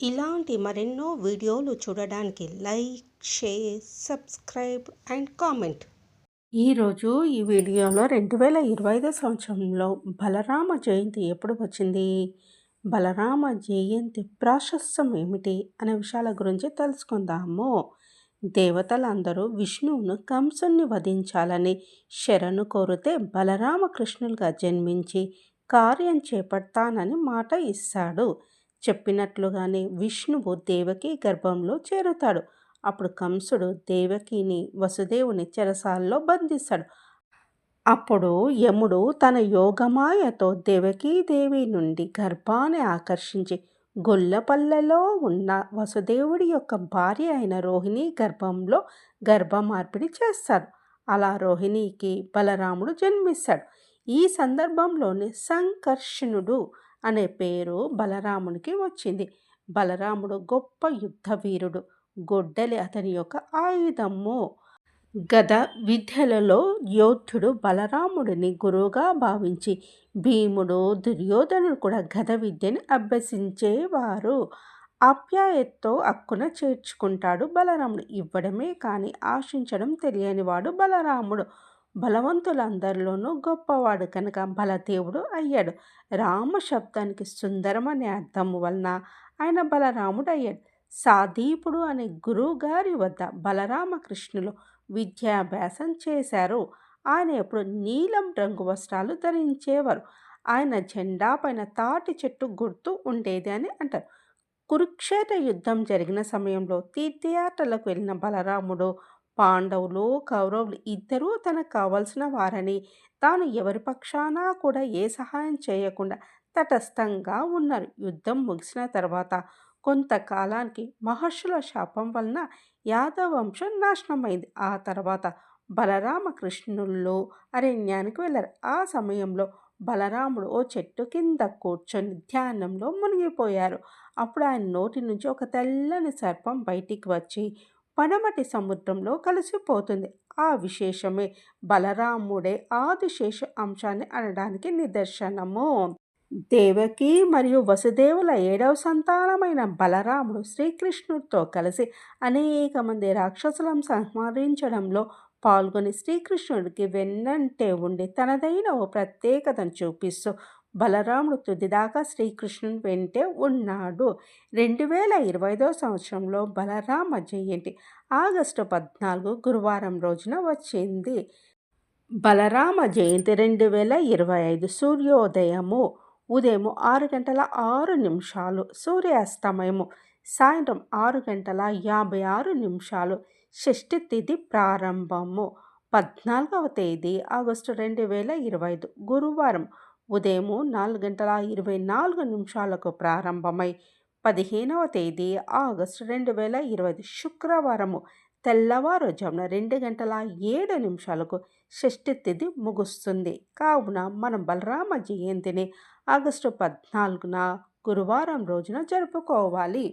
ఇలాంటి మరెన్నో వీడియోలు చూడడానికి like share subscribe and comment. ఈరోజు ఈ వీడియోలో రెండు వేల ఇరవై ఐదో సంవత్సరంలో బలరామ జయంతి ఎప్పుడు వచ్చింది? బలరామ జయంతి ప్రాశస్యం ఏమిటి అనే విషయాల గురించి తెలుసుకుందాము. దేవతలందరూ విష్ణువును కంసుని వధించాలని శరణు కోరితే బలరామకృష్ణులుగా జన్మించి కార్యం చేపడతానని మాట ఇస్తాడు. చెప్పినట్లుగానే విష్ణువు దేవకి గర్భంలో చేరుతాడు. అప్పుడు కంసుడు దేవకిని వసుదేవుని చెరసాల్లో బంధిస్తాడు. అప్పుడు యముడు తన యోగమాయతో దేవకీదేవి నుండి గర్భాన్ని ఆకర్షించి గొల్లపల్లెలో ఉన్న వసుదేవుడి యొక్క భార్య అయిన రోహిణి గర్భంలో గర్భ మార్పిడి చేస్తాడు. అలా రోహిణికి బలరాముడు జన్మిస్తాడు. ఈ సందర్భంలోని సంకర్షణుడు అనే పేరు బలరామునికి వచ్చింది. బలరాముడు గొప్ప యుద్ధవీరుడు గొడ్డలి అతని యొక్క ఆయుధము. గద విద్యలలో యోధుడు బలరాముడిని గురువుగా భావించి భీముడు దుర్యోధనుడు కూడా గద విద్యని అభ్యసించేవారు. ఆప్యాయతతో అక్కున చేర్చుకుంటాడు బలరాముడు. ఇవ్వడమే కానీ ఆశించడం తెలియనివాడు బలరాముడు. బలవంతులందరిలోనూ గొప్పవాడు కనుక బలదేవుడు అయ్యాడు. రామ శబ్దానికి సుందరం అనే అర్థము వలన ఆయన బలరాముడు అయ్యాడు సాదీపుడు అనే గురువు గారి వద్ద బలరామకృష్ణులు విద్యాభ్యాసం చేశారు. ఆయన ఎప్పుడు నీలం రంగు వస్త్రాలు ధరించేవారు. ఆయన జెండా పైన తాటి చెట్టు గుర్తు ఉండేది అని అంటారు. కురుక్షేత్ర యుద్ధం జరిగిన సమయంలో తీర్థయాత్రలకు వెళ్ళిన బలరాముడు పాండవులు కౌరవులు ఇద్దరూ తనకు కావలసిన వారని. తాను ఎవరి పక్షాన కూడా ఏ సహాయం చేయకుండా తటస్థంగా ఉన్నారు. యుద్ధం ముగిసిన తర్వాత కొంతకాలానికి మహర్షుల శాపం వలన యాదవ వంశం నాశనమైంది. ఆ తర్వాత బలరామకృష్ణుల్లో అరణ్యానికి వెళ్ళారు. ఆ సమయంలో బలరాముడు ఓ చెట్టు కింద కూర్చొని ధ్యానంలో మునిగిపోయారు. అప్పుడు ఆయన నోటి నుంచి ఒక తెల్లని సర్పం బయటికి వచ్చి పడమటి సముద్రంలో కలిసిపోతుంది. ఆ విశేషమే బలరాముడే ఆదిశేష అంశాన్ని అనడానికి నిదర్శనము. దేవకి మరియు వసుదేవుల ఏడవ సంతానమైన బలరాముడు శ్రీకృష్ణుడితో కలిసి అనేక మంది రాక్షసులను సంహరించడంలో పాల్గొని శ్రీకృష్ణుడికి వెన్నంటే ఉండి తనదైన ఓ ప్రత్యేకతను చూపిస్తూ బలరాముడు తుదిదాకా శ్రీకృష్ణుని వెంటే ఉన్నాడు. రెండు వేల ఇరవై ఐదో సంవత్సరంలో బలరామ జయంతి ఆగస్టు పద్నాలుగు గురువారం రోజున వచ్చింది. బలరామ జయంతి రెండు వేల ఇరవై ఐదు సూర్యోదయము ఉదయం ఆరు గంటల ఆరు నిమిషాలు సూర్యాస్తమయము సాయంత్రం ఆరు గంటల యాభై ఆరు నిమిషాలు షష్ఠి తిథి ప్రారంభము పద్నాలుగవ తేదీ ఆగస్టు రెండు వేల ఇరవై ఐదు గురువారం ఉదయం నాలుగు గంటల ఇరవై నాలుగు నిమిషాలకు ప్రారంభమై పదిహేనవ తేదీ ఆగస్టు రెండు వేల ఇరవై శుక్రవారము తెల్లవారుజామున రెండు గంటల ఏడు నిమిషాలకు షష్ఠి తిథి ముగుస్తుంది. కావున మనం బలరామ జయంతిని ఆగస్టు పద్నాలుగున గురువారం రోజున జరుపుకోవాలి.